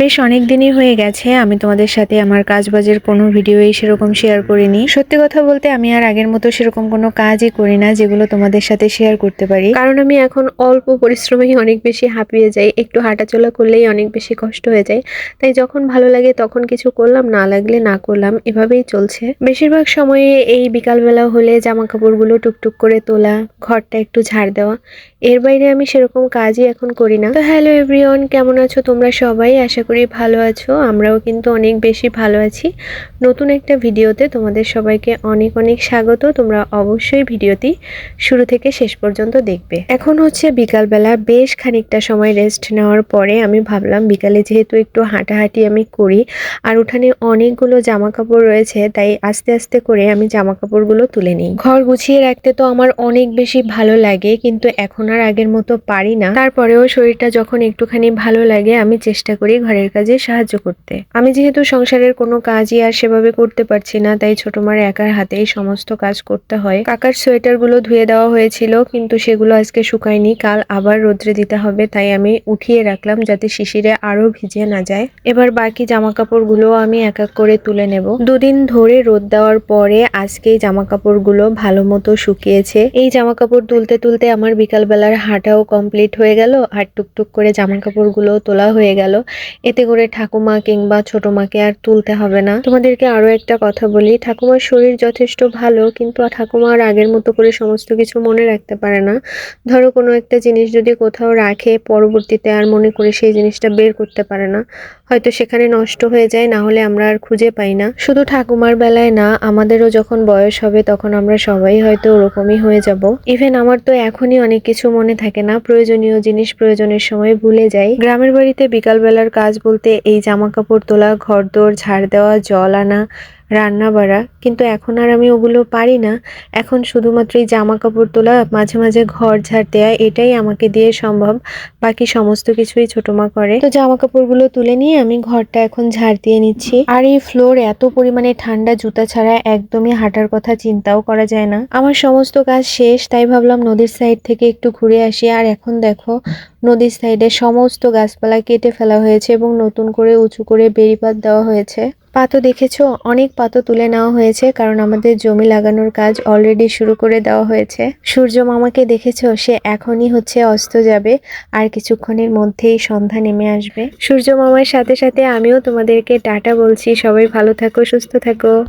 বেশ অনেক দিনই হয়ে গেছে, আমি তোমাদের সাথে আমার কাজ বাজের কোনো ভিডিওই সেরকম শেয়ার করিনি। সত্যি কথা বলতে আমি আর আগের মতো সেরকম কোনো কাজই করি না, যেগুলো তোমাদের সাথে শেয়ার করতে পারি। কারণ আমি এখন অল্প পরিশ্রমেই অনেক বেশি হাঁপিয়ে যাই, একটু হাঁটাচলা করলেই অনেক বেশি কষ্ট হয়ে যায়। তাই যখন ভালো লাগে তখন কিছু করলাম, না লাগলে না করলাম, এভাবেই চলছে। বেশিরভাগ সময়ে এই বিকালবেলা হলে জামা কাপড়গুলো টুকটুক করে তোলা, ঘরটা একটু ঝাড় দেওয়া এর বাইরে আমি সেরকম কাজই এখন করি না। তো হ্যালো এভরিওয়ান, কেমন আছো তোমরা সবাই? আশা করি ভালো আছো। আমরাও কিন্তু অনেক বেশি ভালো আছি। নতুন একটা ভিডিওতে তোমাদের সবাইকে অনেক অনেক স্বাগত। তোমরা অবশ্যই ভিডিওটি শুরু থেকে শেষ পর্যন্ত দেখবে। এখন হচ্ছে বিকালবেলা বেশ খানিকটা সময় রেস্ট নেওয়ার পরে আমি ভাবলাম বিকালে যেহেতু একটু হাঁটাহাঁটি আমি করি আর উঠানে অনেকগুলো জামা কাপড় রয়েছে, তাই আস্তে আস্তে করে আমি জামা কাপড়গুলো তুলে নিই। ঘর গুছিয়ে রাখতে তো আমার অনেক বেশি ভালো লাগে, কিন্তু এখন আর আগের মতো পারি না। তারপরেও শরীরটা যখন একটুখানি ভালো লাগে, আমি চেষ্টা করি ঘরের কাজে সাহায্য করতে। আমি যেহেতু সংসারের কোনো কাজই আর সেভাবে করতে পারছি না, তাই ছোট মার একার হাতেই সমস্ত কাজ করতে হয়। কাকার সোয়েটারগুলো ধুয়ে দেওয়া হয়েছিল, কিন্তু সেগুলো আজকে শুকায়নি। কাল আবার রোদ্রে দিতে হবে, তাই আমি উঠিয়ে রাখলাম যাতে শিশিরে আরও ভিজে না যায়। এবার বাকি জামা কাপড়গুলো আমি এক এক করে তুলে নেব। দুদিন ধরে রোদ দেওয়ার পরে আজকেই জামা কাপড়গুলো ভালো মতো শুকিয়েছে। এই জামা কাপড় তুলতে তুলতে আমার বিকালবেলার হাঁটাও কমপ্লিট হয়ে গেল আর টুকটুক করে জামা কাপড়গুলো তোলা হয়ে গেল। এতে করে ঠাকুমা কিংবা ছোট মাকে আর তুলতে হবে না। তোমাদেরকে আরও একটা কথা বলি, ঠাকুমার শরীর যথেষ্ট ভালো, কিন্তু ঠাকুমা আর আগের মতো করে সমস্ত কিছু মনে রাখতে পারে না। ধরো কোনো একটা জিনিস যদি কোথাও রাখে, পরবর্তীতে আর মনে করে সেই জিনিসটা বের করতে পারে না। হয়তো সেখানে নষ্ট হয়ে যায়, না হলে আমরা আর খুঁজে পাই না। শুধু ঠাকুমার বেলায় না, আমাদেরও যখন বয়স হবে তখন আমরা সবাই হয়তো ওরকমই হয়ে যাব। ইভেন আমার তো এখনই অনেক কিছু মনে থাকে না, প্রয়োজনীয় জিনিস প্রয়োজনের সময় ভুলে যাই। গ্রামের বাড়িতে বিকালবেলার কাজ বলতে এই জামা কাপড় তোলা ঘর দোর ঝাড় দেওয়া, জল আনা রান্না বাড়া কিন্তু এখন আর আমি ওগুলো পারি না। এখন শুধুমাত্র এই জামা কাপড় তোলা, মাঝে মাঝে ঘর ঝাড় দেওয়া এটাই আমাকে দিয়ে সম্ভব। বাকি সমস্ত কিছুই ছোট মা করে। তো জামা কাপড়গুলো তুলে নিয়ে আমি ঘরটা এখন ঝাড় দিয়ে নিচ্ছি। আর এই ফ্লোর এত পরিমাণে ঠান্ডা জুতা ছাড়া একদমই হাঁটার কথা চিন্তাও করা যায় না। আমার সমস্ত কাজ শেষ, তাই ভাবলাম নদীর সাইড থেকে একটু ঘুরে আসি। আর এখন দেখো, নদীর সাইডে সমস্ত গাছপালা কেটে ফেলা হয়েছে এবং নতুন করে উঁচু করে বেড়িপাত দেওয়া হয়েছে। পাতো দেখেছ? অনেক পাতো তুলে নেওয়া হয়েছে, কারণ আমাদের জমি লাগানোর কাজ অলরেডি শুরু করে দেওয়া হয়েছে। সূর্য মামাকে দেখেছ? সে এখনই হচ্ছে অস্ত যাবে, আর কিছুক্ষণের মধ্যেই সন্ধ্যা নেমে আসবে। সূর্য মামার সাথে সাথে আমিও তোমাদেরকে টাটা বলছি। সবাই ভালো থাকো, সুস্থ থাকো।